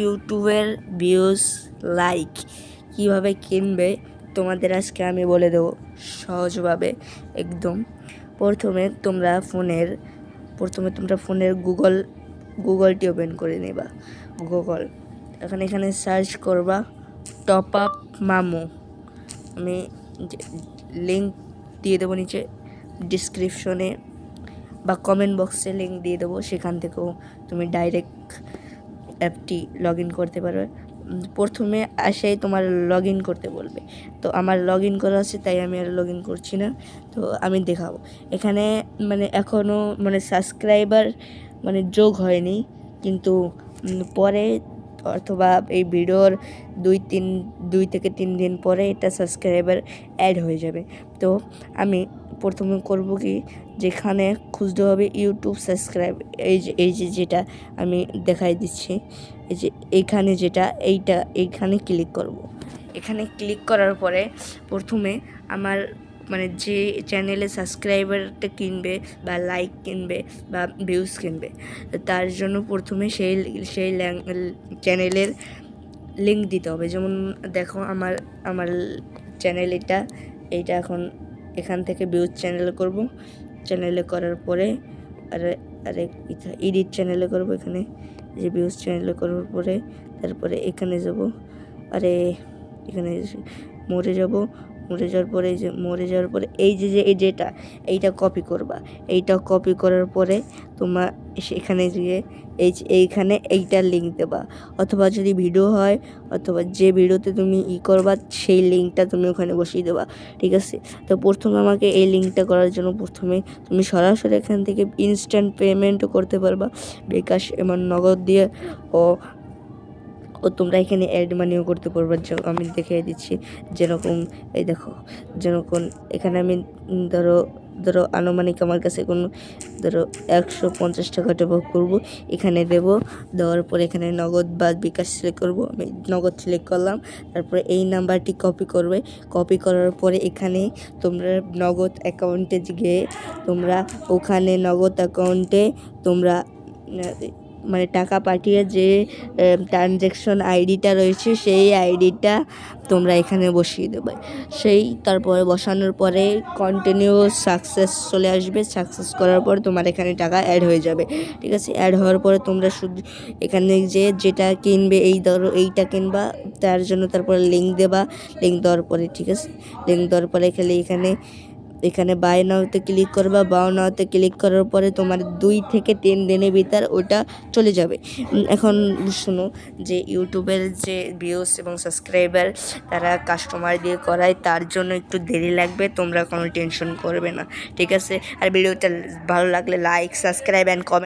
ইউটিউবের views like কীভাবে কিনবে, তোমাদের আজকে আমি বলে দেবো সহজভাবে একদম। প্রথমে তোমরা ফোনের, প্রথমে তোমরা ফোনের গুগল, গুগলটি ওপেন করে নেবা। গুগল, এখন এখানে সার্চ করবা টপ আপ মামু। আমি লিঙ্ক দিয়ে দেবো নিচে ডিসক্রিপশনে বা কমেন্ট বক্সে লিঙ্ক দিয়ে দেবো, সেখান থেকেও তুমি ডাইরেক্ট অ্যাপটি লগ করতে পারবে। প্রথমে আসেই তোমার লগ করতে বলবে। তো আমার লগ ইন করা আছে, তাই আমি আর লগ করছি না। তো আমি দেখাবো। এখানে মানে এখনও মানে সাবস্ক্রাইবার মানে যোগ হয়নি। কিন্তু পরে অথবা এই ভিডিওর দুই তিন, দুই থেকে তিন দিন পরে এটা সাবস্ক্রাইবার অ্যাড হয়ে যাবে। তো আমি প্রথমে করব কি? যেখানে খুঁজতে হবে ইউটিউব সাবস্ক্রাইব। এই যে এই যে যেটা আমি দেখাই দিচ্ছি, এই যে এইখানে যেটা, এইটা, এইখানে ক্লিক করব। এখানে ক্লিক করার পরে প্রথমে আমার মানে যে চ্যানেলে সাবস্ক্রাইবারটা কিনবে বা লাইক কিনবে বা ভিউজ কিনবে, তার জন্য প্রথমে সেই সেই চ্যানেলের লিঙ্ক দিতে হবে। যেমন দেখো আমার আমার চ্যানেল এটা, এইটা এখন এখান থেকে ভিউজ চ্যানেলে করব। চ্যানেলে করার পরে আর আরে ইডিট চ্যানেলে করব এখানে। যে ভিউজ চ্যানেলে করার পরে তারপরে এখানে যাব। আরে এখানে মরে যাব। মরে যাওয়ার পরে এই যে, মরে যাওয়ার পরে এই যে যে, এই যেটা এইটা কপি করবা। এইটা কপি করার পরে তোমার সেখানে গিয়ে এই এইখানে এইটার লিঙ্ক দেবা। অথবা যদি ভিডিও হয়, অথবা যে ভিডিওতে তুমি ই করবা, সেই লিঙ্কটা তুমি ওখানে বসিয়ে দেবা। ঠিক আছে? তো প্রথমে আমাকে এই লিঙ্কটা করার জন্য প্রথমে তুমি সরাসরি এখান থেকে ইনস্ট্যান্ট পেমেন্টও করতে পারবা। বিকাশ, এমন নগদ দিয়ে, ও ও তোমরা এখানে অ্যাড মানিও করতে পারবে। আমি দেখিয়ে দিচ্ছি যেরকম, এই দেখো, যেরকম এখানে আমি ধরো ধরো আনুমানিক আমার কাছে কোনো, ধরো একশো পঞ্চাশ টাকা ডেভেলপ করব। এখানে দেব, দেওয়ার পর এখানে নগদ বা বিকাশ সিলেক্ট করব। আমি নগদ সিলেক্ট করলাম, তারপরে এই নাম্বারটি কপি করবে। কপি করার পরে এখানে তোমরা নগদ অ্যাকাউন্টে গিয়ে তোমরা ওখানে নগদ অ্যাকাউন্টে তোমরা মানে টাকা পাঠিয়ে যে ট্রানজ্যাকশন আইডিটা রয়েছে, সেই আইডিটা তোমরা এখানে বসিয়ে দেবে। সেই তারপরে বসানোর পরে কন্টিনিউ সাকসেস চলে আসবে। সাকসেস করার পর তোমার এখানে টাকা অ্যাড হয়ে যাবে। ঠিক আছে? অ্যাড হওয়ার পরে তোমরা শুধু এখানে যে, যেটা কিনবে, এই ধরো, এইটা কিনবা, তার জন্য তারপরে লিঙ্ক দেবা। লিঙ্ক দেওয়ার পরে, ঠিক আছে? লিঙ্ক দেওয়ার পরে খেলে এখানে এখানে বাই নাওতে ক্লিক করবা বাও নাওতে ক্লিক করার পরে তোমার দুই থেকে তিন দিনের ভিতর ওটা চলে যাবে। এখন শুনো যে ইউটিউবের যে ভিউস এবং সাবস্ক্রাইবার তারা কাস্টমার দিয়ে করায়, তার জন্য একটু দেরি লাগবে, তোমরা কোনো টেনশন করবে না, ঠিক আছে? আর ভিডিওটা ভালো লাগলে লাইক সাবস্ক্রাইব অ্যান্ড কমেন্ট